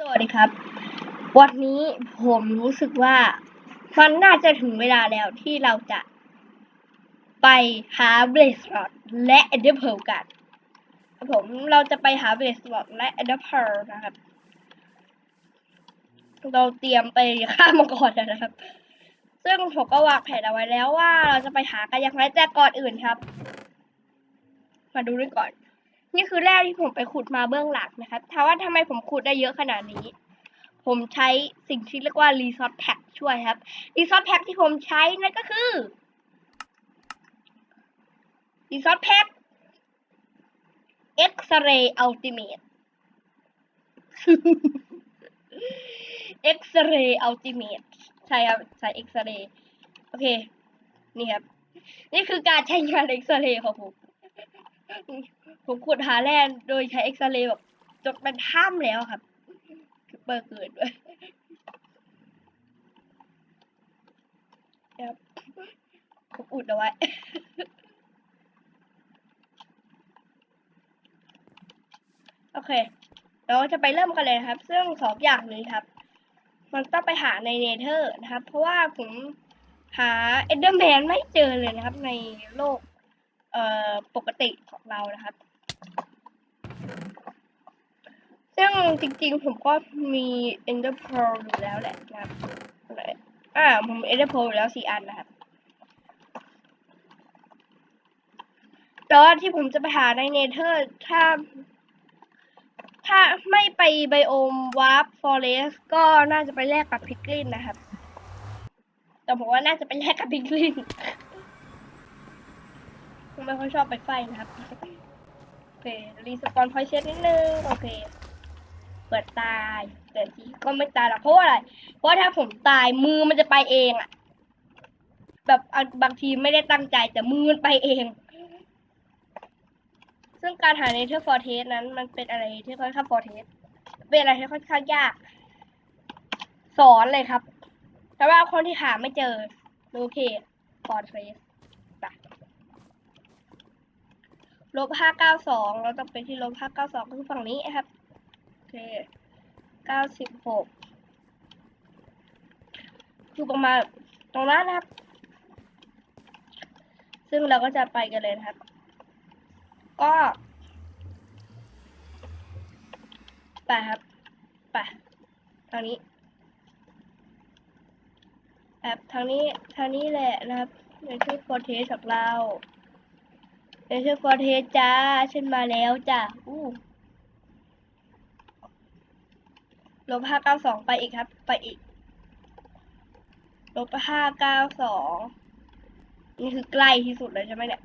สวัสดีครับ วันนี้ผมรู้สึกว่ามันน่าจะถึงเวลาแล้วที่เราจะไปหาเบสลอดและเอเดอร์เพลกันผมเราจะไปหาเบสลอดและเอเดอร์เพลนะครับ เราเตรียมไปฆ่ามังกรนะครับ ซึ่งผมก็วางแผนเอาไว้แล้วว่าเราจะไปหากันอย่างไรแต่ก่อนอื่นครับ มาดูด้วยก่อน นี่คือแร่ที่ผมไปขุดมาเบื้องหลังนะครับถามว่าทำไมผมขุดได้เยอะขนาดนี้ ผมใช้สิ่งที่เรียกว่า Resource Pack ช่วยครับ Resource Pack ที่ผมใช้นั่นก็คือ Resource Pack X-Ray Ultimate X-Ray Ultimate ใช่ครับใช้ X-Ray โอเค นี่ครับ นี่คือการใช้งาน X-Ray ของผม ผมขุดหาแร่โดยใช้เอ็กซเรย์แบบจนเป็นถ้ำแล้วครับคือเปิดเกิดด้วยครับผมอุดเอาไว้โอเค เราจะไปเริ่มกันเลยนะครับ ซึ่งสองอย่างนี้ครับ มันต้องไปหาในเนเธอร์นะครับ เพราะว่าผมหาเอนเดอร์แมนไม่เจอเลยนะครับ ในโลก ปกติของเรานะครับ ซึ่งจริงๆ ผมก็มี Ender Pearl อยู่แล้วแหละนะครับอ่าผม Ender Pearl อยู่แล้วสี่อันนะครับ แต่ว่าที่ผมจะไปหาในเนเธอร์ถ้า ถ้าไม่ไปไบโอมวาร์ปฟอเรสก็น่าจะไปแลกกับพิกลินนะครับ แต่ผมว่าน่าจะไปแลกกับพิกลิน ไม่ค่อยชอบไปไฟนะครับโอเครีสปอนพอยเช็ดนิดนึงโอเค เปิดตายแต่ทีก็ไม่ตายหรอกเพราะว่าอะไร เพราะถ้าผมตายมือมันจะไปเองอะแบบบางทีไม่ได้ตั้งใจแต่มือมันไปเอง ซึ่งการหาเนเธอร์ฟอร์เทสนั้น มันเป็นอะไรที่ค่อนข้างฟอร์เทสเป็นอะไรที่ค่อนข้างยาก สอนเลยครับแต่ว่าคนที่หาไม่เจอโอเคฟอร์เทส ลบห้าเก้าสองเราต้องไปที่ลบห้าเก้าสองคือฝั่งนี้นะครับโอเคเก้าสิบหกอยู่ประมาณตรงนั้นนะครับ ซึ่งเราก็จะไปกันเลยนะครับ ก็ไปครับไปทางนี้แอบทางนี้ทางนี้แหละนะครับในชื่อโปรเทสของเรา เดชฟอร์เทสจ้าฉันมาแล้วจ้ะอู้ลบห้าเก้าสองไปอีกครับ ไปอีก ลบห้าเก้าสองนี่คือใกล้ที่สุดเลยใช่ไหมเนี่ย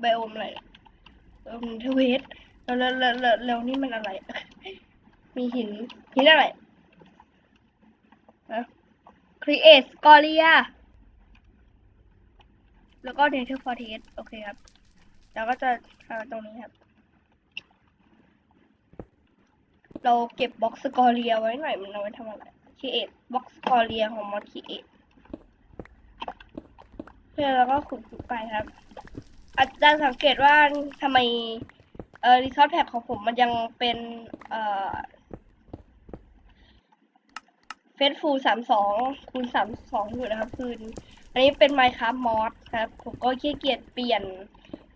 ไบโอมอะไรไบโอมเทเวสแล้วแล้วแล้วแล้วนี่มันอะไร มีหินหินอะไร create scoria แล้วก็ data for test โอเคครับ แล้วก็จะทำตรงนี้ครับ เราเก็บบล็อกสกอเรียไว้หน่อย มันเอาไว้ทำอะไร create บล็อกสกอเรียของ mod create เพื่อแล้วก็ขุดไปครับ อาจารย์สังเกตว่าทำไมเอ่อ resource pack ของผมมันยังเป็นเอ่อ เฟซฟูสามสองคูณสามสองอยู่นะครับคืนอันนี้เป็น Minecraft Mod ครับผมก็ขี้เกียจเปลี่ยน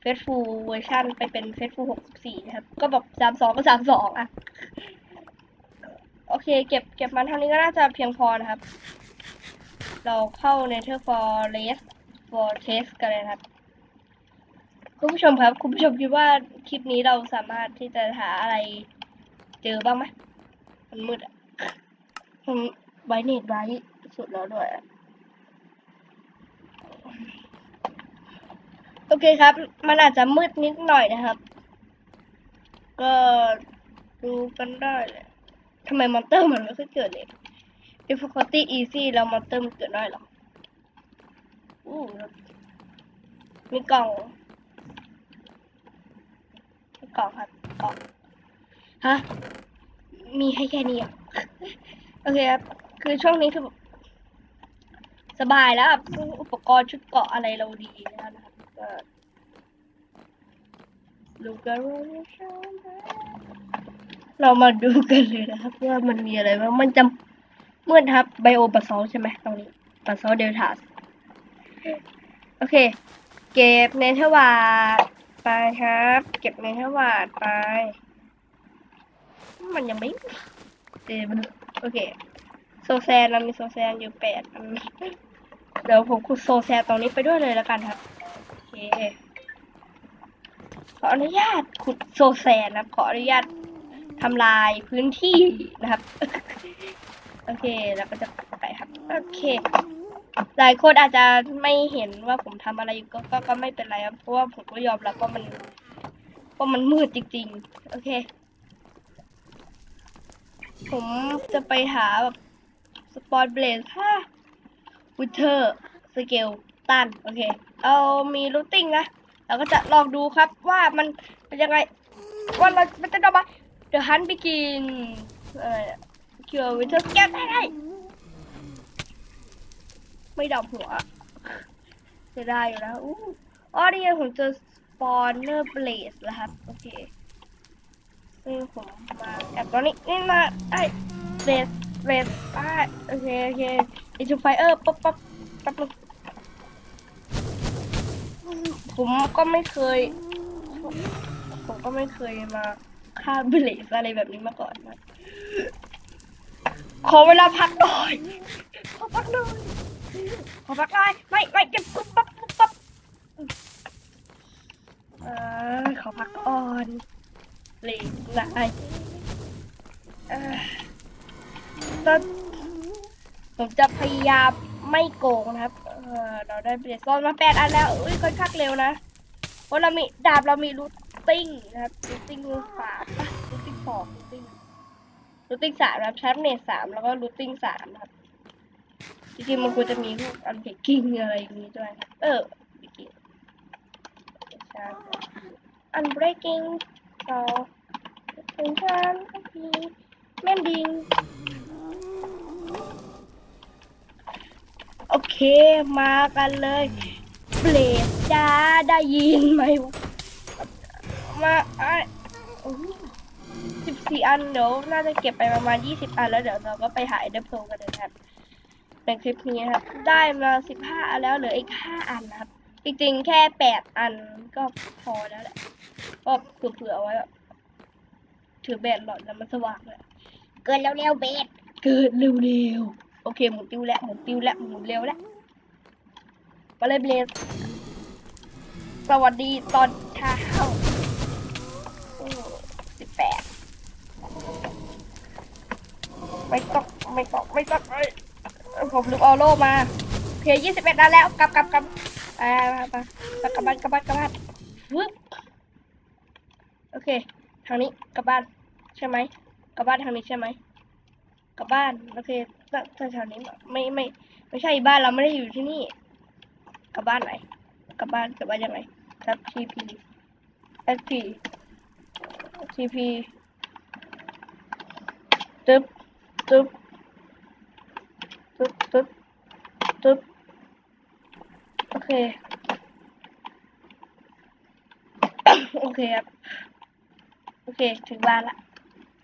เฟซฟูเวอร์ชันไปเป็นเฟซฟูหกสิบสี่นะครับ ก็แบบสามสองก็สามสองอะ โอเค เก็บเก็บมันเท่านี้ก็น่าจะเพียงพอนะครับ เราเข้า Nether Forest for Test กันเลยครับ คุณผู้ชมครับ คุณผู้ชมคิดว่าคลิปนี้เราสามารถที่จะหาอะไรเจอบ้างไหมมันมืดอะผม ไวเน็ตไว้สุดแล้วด้วย โอเคครับ มันอาจจะมืดนิดหน่อยนะครับ ก็ดูกันได้เลยทำไมมอนเตอร์มันไม่ค่อยเกิดเลย difficulty easy แล้วมอนเตอร์มันเกิดได้หรออู้มีกล่องมีกล่องครับกล่องฮะ มีให้แค่นี้อะ โอเคครับ คือช่วงนี้คือสบายแล้วอุปกรณ์ชุดเกาะอะไรเราดีแล้วนะครับก็ลูกเรามาดูกันเลยนะครับว่ามันมีอะไรบ้างมันจะมืดครับไบโอปัสซอลใช่ไหมตรงนี้ปัสซอลเดลต้าโอเค เก็บเนเธอร์วาดไปครับ เก็บเนเธอร์วาดไป มันยังไม่เดี๋ยวมาดูโอเค โซแซนเรามีโซแซนอยู่แปดอันเดี๋ยวผมขุดโซแซนตรงนี้ไปด้วยเลยแล้วกันครับ โอเค ขออนุญาตขุดโซแซนนะครับขออนุญาตทำลายพื้นที่นะครับ โอเคแล้วก็จะไปครับ โอเค หลายคนอาจจะไม่เห็นว่าผมทำอะไรอยู่ก็ก็ก็ไม่เป็นไรครับ เพราะว่าผมก็ยอมรับว่ามันว่ามันมืดจริง ๆ โอเค ผมจะไปหาแบบ สปอร์ตเบลดค่ะวิเทอร์สเกลตันโอเค เอามีรูติ้งนะเราก็จะลองดูครับว่ามันเป็นยังไงว่าเรามันจะได้มา The Hunt Begin เอ่อเกี่ยววิเทอร์สเกลได้ได้ไม่ดับหัวจะได้อยู่แล้วอู้อ๋อนี่ผมเจอสปอนเนอร์เบลสแล้วครับโอเคนี่ผมมาแอบตอนนี้นี่มาไอ้เบส เบสอ่าโอเคโอเคอิจูไฟเออร์ปั๊บปั๊บปั๊บผมก็ไม่เคย ผมก็ไม่เคยมาฆ่าเบลสอะไรแบบนี้มาก่อนนะ ขอเวลาพักหน่อย ขอพักหน่อย ขอพักหน่อย ไม่ไม่เก็บปุ๊บปั๊บปุ๊บปั๊บเออขอพักก่อนเลยนะไอเออ ตอนผมจะพยายามไม่โกงนะครับเออเราได้เบรซอนมาแปดอันแล้ว อุ้ยค่อยคักเร็วนะเพราะเรามีดาบเรามีรูทติ้งนะครับรูทติ้งสามรูทติ้งสองรูทติ้งรูทติ้งสามนะครับชาร์ปเนตสามแล้วก็รูทติ้งสามนะครับจริงๆมันควรจะมีพวกอันเบกกิ้งอะไรอย่างนี้ด้วยนะเออเบกกิ้งอันเบรกกิ้งต่อเป็นการทีแม่นดิง โอเคมากันเลยเบลดจ้าได้ยินไหมมาไอสิบสี่อันเดี๋ยวน่าจะเก็บไปประมาณยี่สิบอันแล้วเดี๋ยวเราก็ไปหาเอเดอร์โพกันเลยนะครับในคลิปนี้นะครับ ได้มาสิบห้าอันแล้วเหลืออีกห้าอันนะครับ จริงๆแค่แปดอันก็พอแล้วแหละก็เผื่อๆเอาไว้แบบถือแบตหลอดแล้วมันสว่างเลยเกินเร็วๆเบส เกินเร็วๆ โอเคหมุนติ้วแล้วหมุนติ้วแล้วหมุนเร็วแล้วไปเลยเบสสวัสดีตอนเช้าสิบแปดไม่ต้องไม่ต้องไม่ต้องเอ้ยผมลืมเอาโล่มาเพย์ยี่สิบเอ็ดอันแล้วกลับกลับกลับไปไปไปกลับบ้านกลับบ้านกลับบ้านฟึบโอเค ทางนี้กลับบ้านใช่ไหมกลับบ้านทางนี้ใช่ไหม ลับบ้านโอเคถ้าถ้าแถวนี้ไม่ไม่ไม่ใช่บ้านเราไม่ได้อยู่ที่นี่ กลับบ้านไหนกลับบ้านกลับบ้านยังไงครับ TP SP TP ตึ๊บตึ๊บตึ๊บตึ๊บตึ๊บโอเคโอเคครับ โอเค ถึงบ้านละ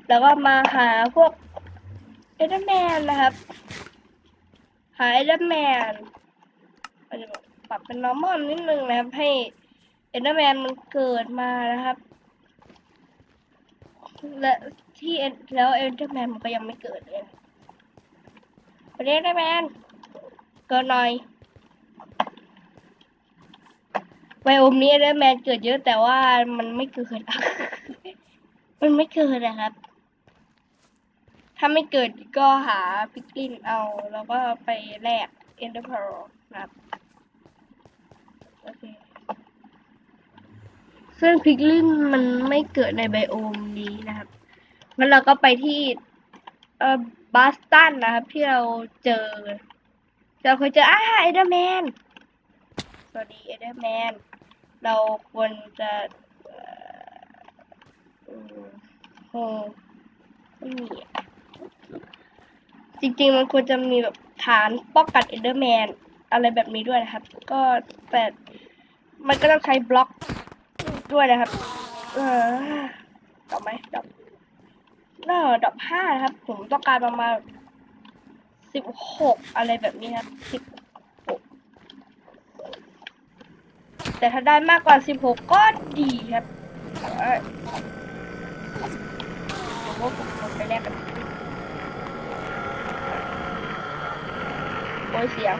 แล้วก็มาหาพวก เอเดอร์แมนนะครับ หาเอเดอร์แมนอาจะปรับเป็น normal นิดนึงนะครับ ให้เอเดอร์แมนมันเกิดมานะครับ และที่แล้วเอเดอร์แมนมันก็ยังไม่เกิดเลยนะเรียกได้แมนเกินหน่อยไบโอมนี้ได้แมนเกิดเยอะแต่ว่ามันไม่เกิดมันไม่เกิดนะครับ ถ้าไม่เกิดก็หาพิกลินเอา แล้วก็ไปแลกเอนเดอร์พลนะครับโอเคซึ่งพิกลินมันไม่เกิดในไบโอมนี้นะครับงั้นเราก็ไปที่เอ่อบาสตันนะครับ ที่เราเจอ เราเคยเจออ้าเอเดอร์แมนสวัสดีเอเดอร์แมนเราควรจะเอ่ออืมโหไม่มี จริงๆมันควรจะมีแบบฐานป้องกันเอเดอร์แมนอะไรแบบนี้ด้วยนะครับ ก็แต่มันก็ต้องใช้บล็อกด้วยนะครับ เออดอกไหมดอกน่าดอกห้านะครับ ผมต้องการประมาณสิบหกอะไรแบบนี้ครับสิบหกแต่ถ้าได้มากกว่าสิบหกก็ดีครับเอ้ยผมว่าผมไปแลกกัน โอ้ยเสีย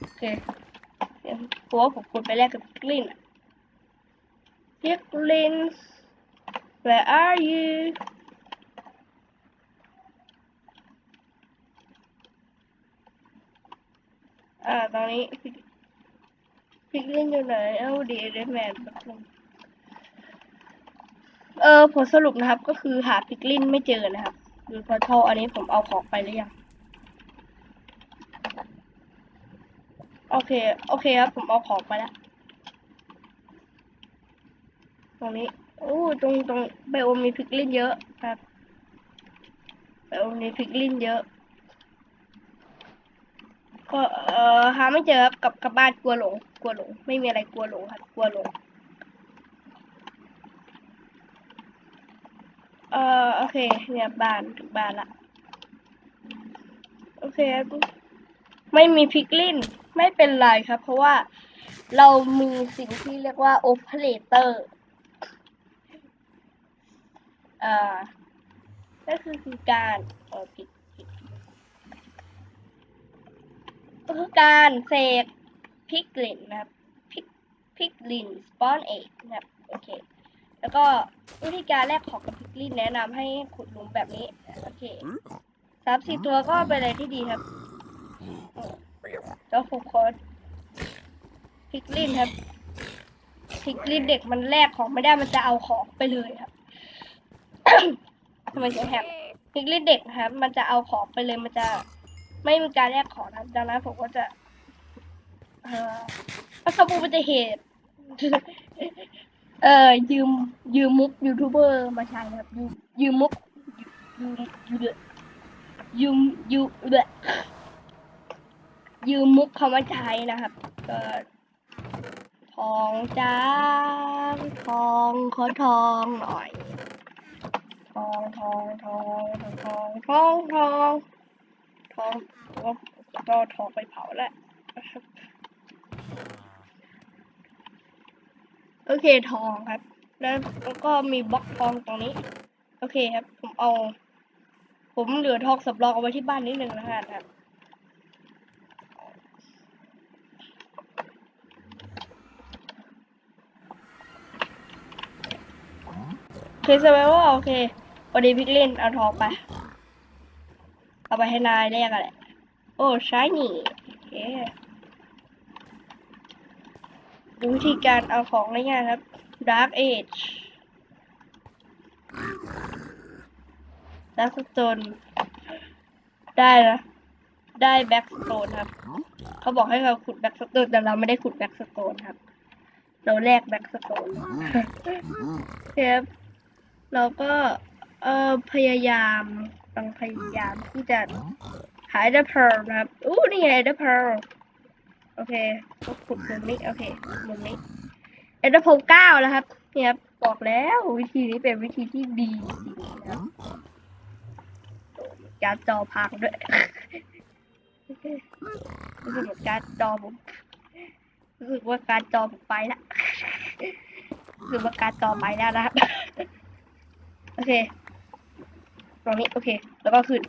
โอเคเดี๋ยวผมว่าผมควรไปแลกกับกลินอะ Picklins, where are you? อ่าตอนนี้พิกลินอยู่ไหนเอ้าดีเดแมนแบบนึงเออผลสรุปนะครับก็คือหาพิกลินไม่เจอนะครับ ดูพอทออันนี้ผมเอาของไปหรือยัง โอเค โอเคครับ ผมเอาของไปแล้ว ตรงนี้ โอ้ ตรงตรงไบโอมมีพิกลินเยอะครับไบโอมมีพิกลินเยอะ ก็เอ่อหาไม่เจอครับกลับกลับบ้านกลัวหลง กลัวหลง ไม่มีอะไรกลัวหลงครับ กลัวหลง เอ่อโอ เคเนี่ยบ้านถึงบ้านละ โอเคครับไม่มีพิกลินไม่เป็นไรครับ เพราะว่าเรามีสิ่งที่เรียกว่าโอเปอเรเตอร์อ่าก็คือคือการเออผิดผิดก็คือการเสกพิกลินนะครับพิกพิกลินสปอนเอกนะครับโอเค แล้วก็วิธีการแลกของกับพิกลินแนะนำให้ขุดหลุมแบบนี้ โอเคสามสี่ตัวก็เป็นอะไรที่ดีครับแล้วผมขอพิกลินครับพิกลินเด็กมันแลกของไม่ได้มันจะเอาของไปเลยครับทำไมเสียงแหบพิกลินเด็กครับ มันจะเอาของไปเลยมันจะ ไม่มีการแลกของนะครับดังนั้นผมก็จะเอ่อประสบอุบัติเหตุ เอ่อยืมยืมมุกยูทูบเบอร์มาใช้นะครับยืมยืมมุกยืมยืมยืมยืมเดยืมมุกเขามาใช้นะครับก็ทองจ้าทองขอทองหน่อยทองทองทองทองทองทองทองก็ก็ทองไปเผาแล้วนะครับ โอเคทองครับ แล้วก็มีบล็อกทองตรงนี้ โอเคครับ ผมเอา ผมเหลือทองสำรองเอาไว้ที่บ้านนิดนึงนะครับโอเคสบายว่าโอเคพอดีพิกเลินเอาทองไป เอาไปให้นายเรียกอะไรโอ้ใช่นี่โอเค ดูวิธีการเอาของง่ายๆครับ Dark Age Dark Stone ได้นะได้แบ็กสโตนครับ เขาบอกให้เราขุดแบ็กสโตนแต่เราไม่ได้ขุดแบ็กสโตนครับ เราแลกแบ็กสโตนเชฟเราก็เออพยายามต้องพยายามที่จะหาเดอร์เพลครับอู้นี่ไงเดอร์เพล โอเคก็ขุดมุมนี้โอเคมุมนี้เอเดอร์เพลเก้าแล้วครับเนี่ยครับบอกแล้ววิธีนี้เป็นวิธีที่ดีนะครับการดจอพังด้วยรู้สึกเหมือนการจอผมรู้สึกว่าการจอผมไปละรู้สึกว่าการจอไปแล้วนะครับโอเคตรงนี้โอเค แล้วก็ขึ้น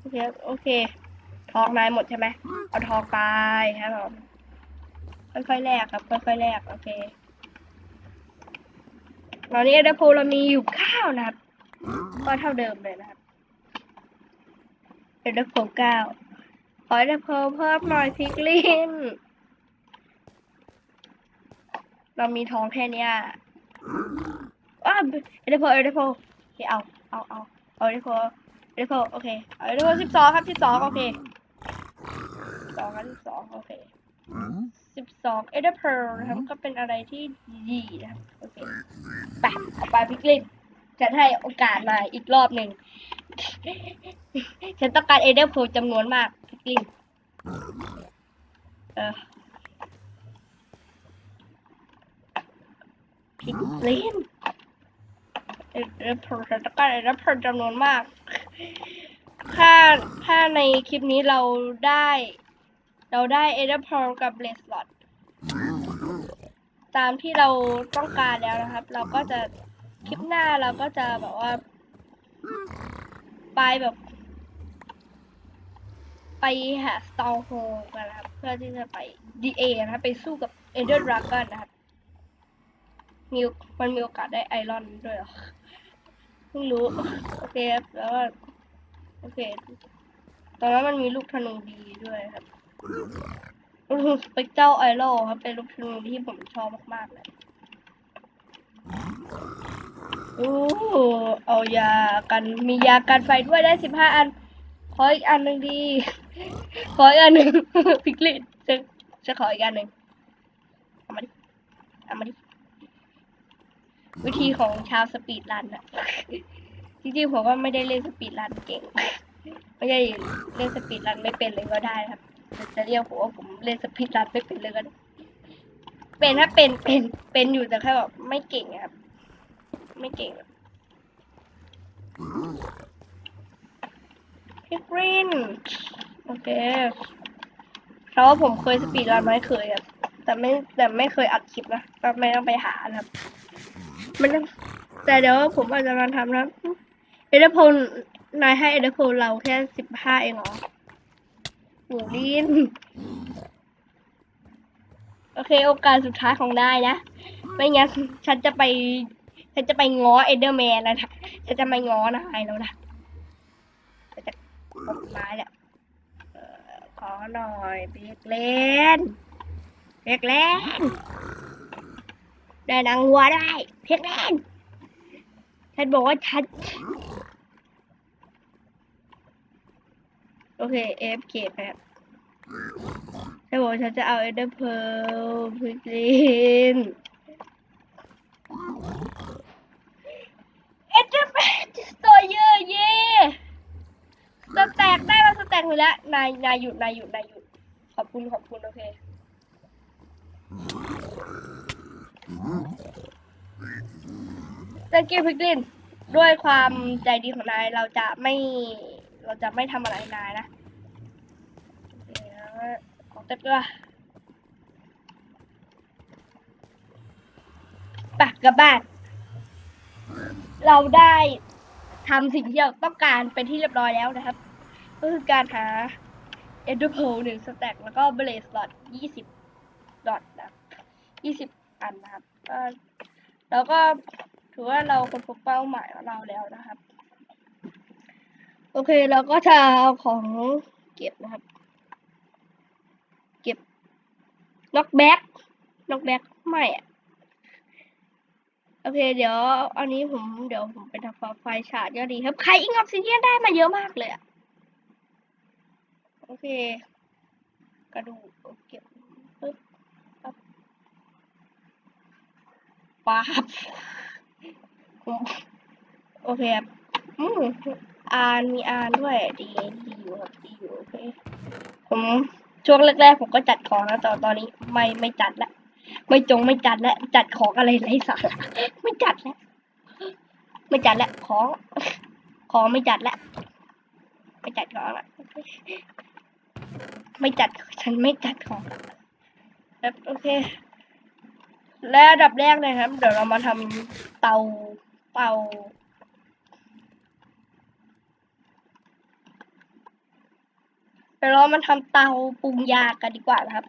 โอเคโอเค ทองนายหมดใช่ไหมเอาทองไปครับผมค่อยๆแลกครับ ค่อยๆแลกโอเคตอนนี้เดโพเรามีอยู่เก้านะครับ ก็เท่าเดิมเลยนะครับเดโพเก้าขอเดโพเพิ่มหน่อยพิกลินเรามีทองแค่เนี้ยว้าเอเดโพเอเดโพเคเอาเอาเอาเอาเอเดโพเอเดโพโอเคเอาเอเดโพสิบสองครับสิบสองโอเค สองครับสิบสองโอเคสิบสองเอเดโพนะครับก็เป็นอะไรที่ดีนะครับโอเคไปเอาไปพิกลินจะให้โอกาสมาอีกรอบหนึ่ง ฉันต้องการเอเดโพจำนวนมากพิกลินเออพิกเลนเอเดอร์เพลแล้วก็เอเดอร์เพลจำนวนมากถ้าถ้าในคลิปนี้เราได้ เราได้เอเดอร์เพลกับเบลสลอตตามที่เราต้องการแล้วนะครับ เราก็จะคลิปหน้าเราก็จะแบบว่า ไปแบบ ไปหาสตอลโฮกันนะครับ เพื่อที่จะไป DA นะครับ ไปสู้กับ Ender Dragon นนะครับมีมันมีโอกาสได้ไอรอนด้วยหรอเพิ่งรู้ โอเคครับแล้วก็โอเค ตอนนั้นมันมีลูกธนูดีด้วยครับ สเปกเจ้าไอโร่ครับเป็นลูกธนูที่ผมชอบมากๆเลยโอ้เอายากันมียากันไฟด้วยได้สิบห้าอัน ขออีกอันหนึ่งดี ขออีกอันหนึ่งพิกลิตจะจะขออีกอันหนึ่งเอามาดิเอามาดิวิธีของชาวสปีดรันอะจริงๆผมก็ไม่ได้เล่นสปีดรันเก่ง ไม่ใช่เล่นสปีดรันไม่เป็นเลยก็ได้ครับ จะเรียกผมว่าผมเล่นสปีดรันไม่เป็นเลยก็เป็นถ้าเป็นเป็นเป็นอยู่แต่แค่แบบไม่เก่งครับ ไม่เก่งพี่กรีนโอเคเพราะว่าผมเคยสปีดรันไหมเคยครับแต่ไม่แต่ไม่เคยอัดคลิปนะก็ไม่ต้องไปหานะครับ มันต้องแต่เดี๋ยวผมอาจจะมาทำนะเอเดอร์โพลนายให้เอเดอร์โพลเราแค่สิบห้าเองเหรอ หมูลิน โอเค โอกาสสุดท้ายของนายนะ ไม่งั้นฉันจะไป ฉันจะไปง้อเอเดอร์แมนแล้วนะ ฉันจะไม่ง้อนายแล้วนะฉันจะกดไม้แหละเอ่อขอหน่อยเบรกเลนเบรกเลนได้นางวัวได้เพชรแมนฉันบอกว่าฉัน โอเค AFK ไปครับฉันบอกฉันจะเอาเอเดอร์เพลพิกลินเอเดอร์แมนจิสโตเยอร์เย่สแต็กได้มาสแต็กเลยแล้ว นาย นายหยุด นายหยุด นายหยุด ขอบคุณ ขอบคุณ โอเค thank you พิกลินด้วยความใจดีของนายเราจะไม่ เราจะไม่ทำอะไรนายนะเดี๋ยวขอเต็มตัวยปกกลับานเราได้ทำสิ่งที่เราต้องการเป็นที่เรียบร้อยแล้วนะครับ ก็คือการหา e n d e r p e a r l หนึ่งสแต็กแล้วก็ blaze slot ยี่สิบดอทนะยี่สิบอันนะครับก็แล้วก็ถือว่าเราค้นพบเป้าหมายของเราแล้วนะครับ โอเคเราก็จะเอาของเก็บนะครับ เก็บน็อกแบ็กน็อกแบ็กไม่อะโอเค เดี๋ยว อันนี้ผมเดี๋ยวผมไปทำไฟฉาดก็ดีครับ ใครอิงออฟซิเดียนได้มาเยอะมากเลยอะโอเค กระดูกเก็บปึ๊บปั๊บปั๊บโอเคครับอืม อ่านมีอ่านด้วยดีดีอยู่ครับดีอยู่โอเคผมช่วงแรกๆผมก็จัดของนะแต่ตอนนี้ไม่ไม่จัดละไม่จงไม่จัดละจัดของอะไรไร้สาระไม่จัดแล้วไม่จัดละของของไม่จัดละไม่จัดของละไม่จัดฉันไม่จัดของครับโอเค และอันดับแรกเลยครับ เดี๋ยวเรามาทำเตาเตา เดี๋ยวเรามาทำเตาปรุงยากันดีกว่านะครับ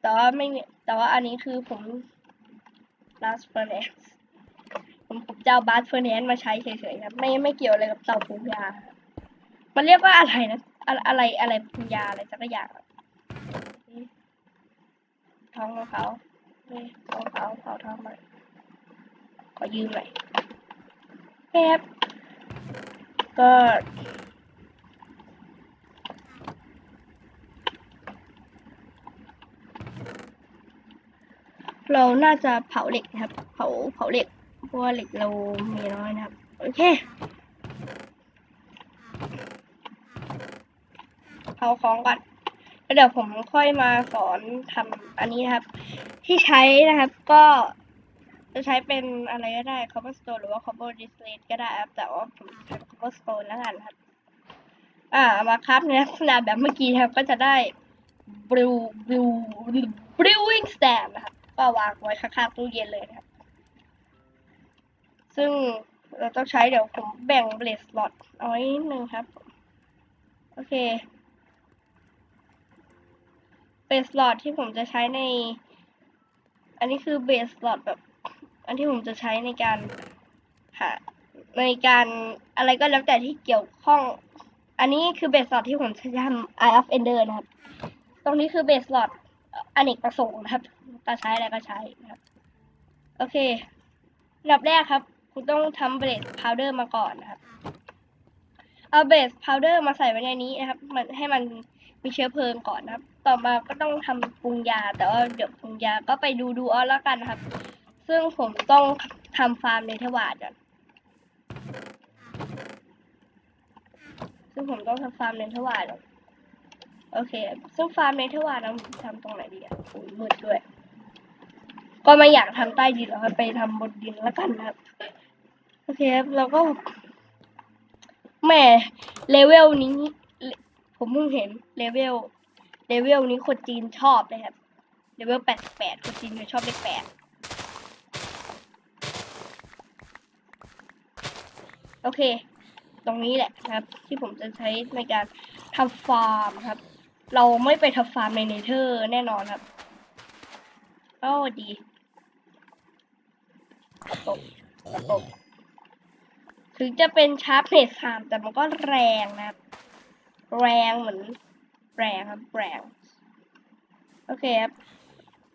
แต่ว่าไม่แต่ว่าอันนี้คือผม last furnace ผมผมจะเอา blast furnace มาใช้เฉยๆครับไม่ไม่เกี่ยวอะไรกับเตาปรุงยา มันเรียกว่าอะไรนะอะไรอะไรปรุงยาอะไรสักอย่างท้องของเขาท้องเขาเขาท้องมาขอยืมหน่อยแป๊บก็ เราน่าจะเผาเหล็กนะครับ เผาเผาเหล็กเพราะว่าเหล็กเรามีน้อยนะครับ โอเค เผาของก่อนแล้วเดี๋ยวผมค่อยมาสอนทำอันนี้นะครับ ที่ใช้นะครับก็จะใช้เป็นอะไรก็ได้ cobblestone หรือว่า cobble display ก็ได้ครับแต่ว่าผมใช้ cobblestone แล้วกันครับ อ่ามาครับในลักษณะแบบเมื่อกี้ครับก็จะได้ blue blue brewing stand นะครับ ก็วางไว้ข้างๆตู้เย็นเลยครับ ซึ่งเราต้องใช้เดี๋ยวผมแบ่งเบลสล็อตเอาไว้นิดนึงครับ โอเคเบสล็อตที่ผมจะใช้ใน อันนี้คือเบสล็อตแบบ อันที่ผมจะใช้ในการหาในการอะไรก็แล้วแต่ที่เกี่ยวข้อง อันนี้คือเบสล็อตที่ผมจะทำ Eye of Ender นะครับ ตรงนี้คือเบสล็อต อเนกประสงค์นะครับจะใช้อะไรก็ใช้นะครับ โอเคอันดับแรกครับ คุณต้องทำเบสพาวเดอร์มาก่อนนะครับ เอาเบสพาวเดอร์มาใส่ไว้ในนี้นะครับ มันให้มันมีเชื้อเพลิงก่อนนะครับ ต่อมาก็ต้องทำปรุงยา แต่ว่าเดี๋ยวปรุงยาก็ไปดูดูเอาแล้วกันนะครับ ซึ่งผมต้องทำฟาร์มเนเธอร์วาร์ดก่อนซึ่งผมต้องทำฟาร์มเนเธอร์วาร์ดก่อน โอเคซึ่งฟาร์มเนเธอร์วาร์ดเราทำตรงไหนดีอะโอ้ยมืดด้วย ก็ไม่อยากทำใต้ดินหรอกครับไปทำบนดินแล้วกันนะครับ โอเคครับเราก็แหม่เลเวลนี้ ผมเพิ่งเห็นเลเวลเลเวลนี้คนจีนชอบเลยครับเลเวลแปดแปดคนจีนจะชอบเลขแปดโอเค ตรงนี้แหละครับ ที่ผมจะใช้ในการทำฟาร์มครับ เราไม่ไปทำฟาร์มในเนเธอร์แน่นอนครับก็ดีกระตกกระตกถึงจะเป็นชาร์ปเนสสามแต่มันก็แรงนะครับ แรงเหมือนแรงครับแรงโอเคครับ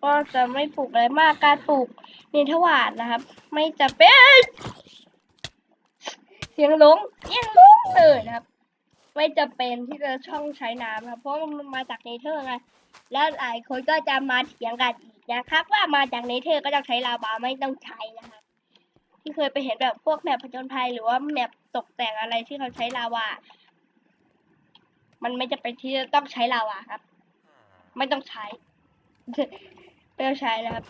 ก็จะไม่ปลูกอะไรมากการปลูกเนเธอร์วาร์ดนะครับ ไม่จะเป็นเสียงหลงเสียงหลงเลยนะครับ ไม่จะเป็นที่จะช่องใช้น้ำครับ เพราะมันมาจากเนเธอร์ไงแล้วหลายคนก็จะมาเถียงกันอีกนะครับ ว่ามาจากเนเธอร์ก็ต้องใช้ลาวาไม่ต้องใช้นะครับที่เคยไปเห็นแบบพวกแมปผจญภัยหรือว่าแมปตกแต่งอะไรที่เขาใช้ลาวา มันไม่จะเป็นที่จะต้องใช้ลาวาครับ ไม่ต้องใช้ไม่ต้องใช้นะครับ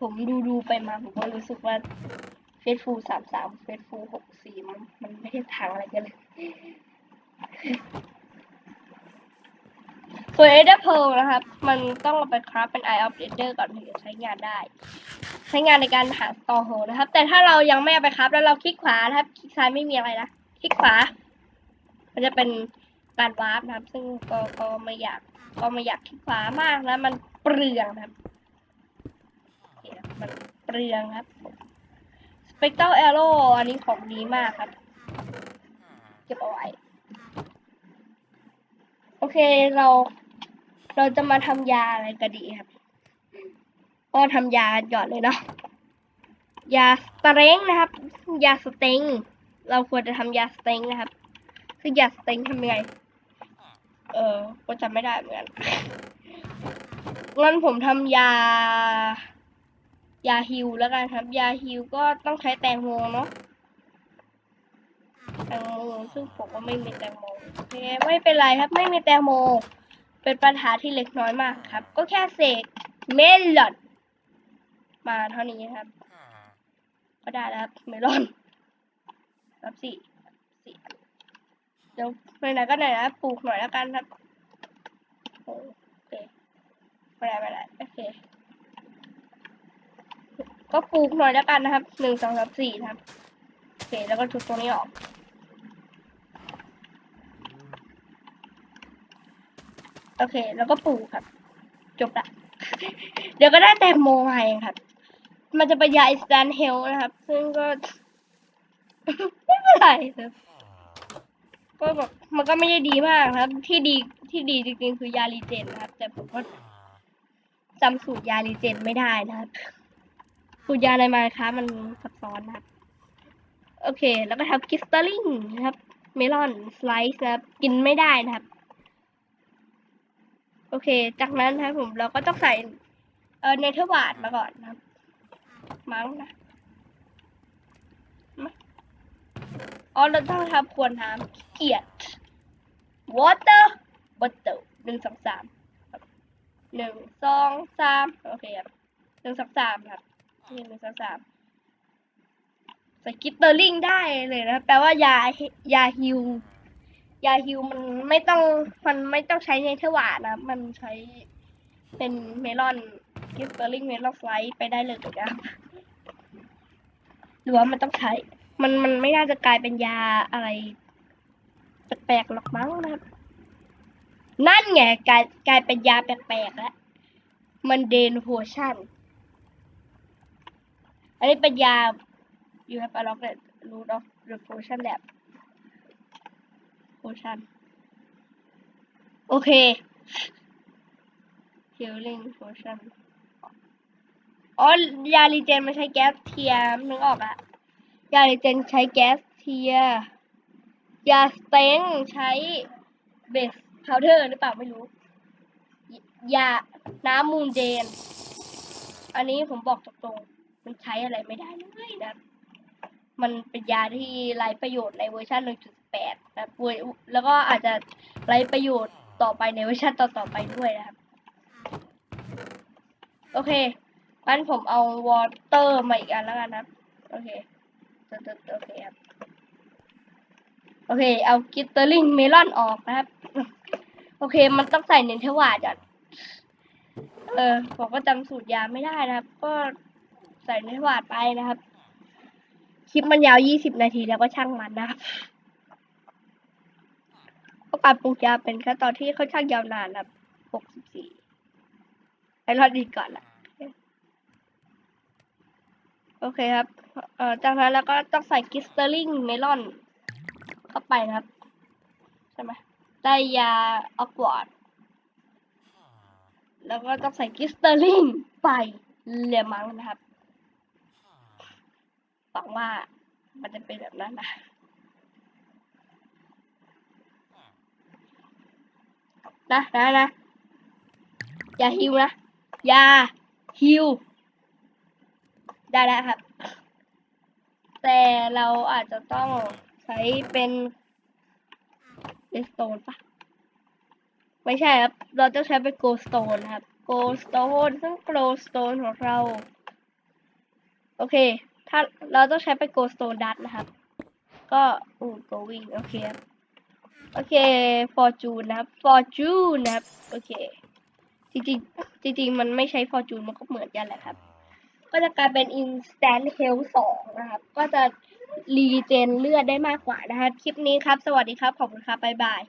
ผมดูดูไปมาผมก็รู้สึกว่า ซฟูสามสามเฟซฟูหกสี่มันมันไม่ได้ทางอะไรกันเลยส่วน Ender Pearl นะครับ มันต้องเอาไปคราฟเป็น Eye of Ender ก่อนถึงจะใช้งานได้ ใช้งานในการหา Store Hole นะครับ แต่ถ้าเรายังไม่เอาไปคราฟแล้วเราคลิกขวานะครับ คลิกซ้ายไม่มีอะไรนะ คลิกขวา มันจะเป็นการวาร์ปนะครับ ซึ่งก็ก็ไม่อยากก็ไม่อยากคลิกขวามากนะ มันเปลืองนะครับโอเคครับ มันเปลือรับ Spectral Arrow อันนี้ของดีมากครับ เก็บเอาไว้ โอเคเรา เราจะมาทำยาอะไรกันดีครับก็ทำยากันก่อนเลยเนาะยาสเตรงนะครับ ยาสเต็งเราควรจะทำยาสเต็งนะครับ คือยาสเต็งทำยังไง เออก็จำไม่ได้เหมือนกันงั้นผมทำยา ยาฮิวแล้วกันครับ ยาฮิวก็ต้องใช้แตงโมเนาะแตงโมซึ่งผมก็ไม่มีแตงโมโอเคไม่เป็นไรครับ ไม่มีแตงโม เป็นปัญหาที่เล็กน้อยมากครับ ก็แค่เสกเมลอนมาเท่านี้ครับ ก็ได้แล้วครับเมลอนครับสี่สี่เดี๋ยวไหนๆก็ไหนนะปลูกหน่อยแล้วกันครับโอเคไม่ได้ไม่ได้โอเค ก็ปลูกหน่อยแล้วกันนะครับหนึ่งสองสามสี่นะครับโอเคแล้วก็ทุบตรงนี้ออกโอเค แล้วก็ปลูกครับ จบละ เดี๋ยวก็ได้แตงโมมาเองครับ มันจะเป็นยาอิสแตนเฮลนะครับ ซึ่งก็ ไม่เป็นไรครับก็แบบมันก็ไม่ได้ดีมากครับ ที่ดีที่ดีจริงๆคือยาลีเจนนะครับ แต่ผมก็จำสูตรยาลีเจนไม่ได้นะครับ สูตรยาในมาค้ามันซับซ้อนนะครับ โอเค แล้วก็ทำคริสตัลลิงนะครับ เมลอนสไลซ์นะครับ กินไม่ได้นะครับ โอเค จากนั้นนะครับผมเราก็ต้องใส่เอ่อเนเธอร์วาร์ดมาก่อนนะครับ มั้งนะมาอ๋อเราต้องทำควรน้ำเกียจ water bottle หนึ่งสองสามหนึ่งสองสามโอเคครับหนึ่งสองสามครับ นี่หนึ่งสสามใส่กิตเตอร์ลิงได้เลยนะ แปลว่ายายาฮิวยาฮิวมันไม่ต้องมันไม่ต้องใช้ในเทวานะ มันใช้เป็นเมลอนกิตเตอร์ลิงเมลอนไฟไปได้เลยนะหรือว่ามันต้องใช้ มันมันไม่น่าจะกลายเป็นยาอะไรแปลกๆหรอกมั้งนะครับ นั่นไงกลายกลายเป็นยาแปลกๆแล้วมันเดนโพชั่น อันนี้เป็นยา you have unlocked the root of the potion lab potion โอเค healing potion อ๋อยาลีเจนมันใช้แก๊สเทียมนึกออกอะยาลีเจนใช้แก๊สเทีย ยาสเต็งใช้เบสพาวเดอร์หรือเปล่าไม่รู้ ยาน้ำมูลเดน อันนี้ผมบอกตรงๆ มันใช้อะไรไม่ได้เลยนะมันเป็นยาที่ไร้ประโยชน์ในเวอร์ชัน1.8นะเว้ยแล้วก็อาจจะไร้ประโยชน์ต่อไปในเวอร์ชันต่อๆไปด้วยนะครับ โอเคงั้นผมเอาวอเตอร์มาอีกอันแล้วกันนะโอเคตึ๊ดโอเคครับ โอเค เอากิตเตอร์ลิงเมลอนออกนะครับ โอเค มันต้องใส่เนเธอร์วาดอะเออ ผมก็จำสูตรยาไม่ได้นะครับ ก็ ใส่เนเธอร์วาดไปนะครับ คลิปมันยาวยี่สิบนาทีแล้วก็ช่างมันนะครับเพราะการปลูกยาเป็นขั้นตอนที่ค่อนข้างยาวนานนะครับหกสิบสี่ให้รอดดีก่อนละโอเคครับ เอ่อ จากนั้นแล้วก็ต้องใส่กิสเตอร์ลิงเมลอน เข้าไปนะครับ ใช่ไหมได้ยาออกวอร์ดแล้วก็ต้องใส่กิสเตอร์ลิงไปเลมังนะครับ หวังว่ามันจะเป็นแบบนั้นนะนะนะนะอย่าฮิวนะ อย่าฮิว ได้แล้วครับ แต่เราอาจจะต้องใช้เป็นเลสโตนปะไม่ใช่ครับ เราจะใช้เป็นโกลสโตนครับ โกลสโตนซึ่งโกลสโตนของเรา โอเค ถ้าเราต้องใช้เป็นโกสโตนดัตนะครับ ก็อู้ going โอเคครับโอเค fortune นะครับ fortune นะครับ โอเค จริงๆ จริง ๆ มันไม่ใช้ fortune มันก็เหมือนกันแหละครับ ก็จะกลายเป็น instant health 2นะครับ ก็จะรีเจนเลือดได้มากกว่านะคะคลิปนี้ครับ สวัสดีครับ ขอบคุณครับบ๊ายบาย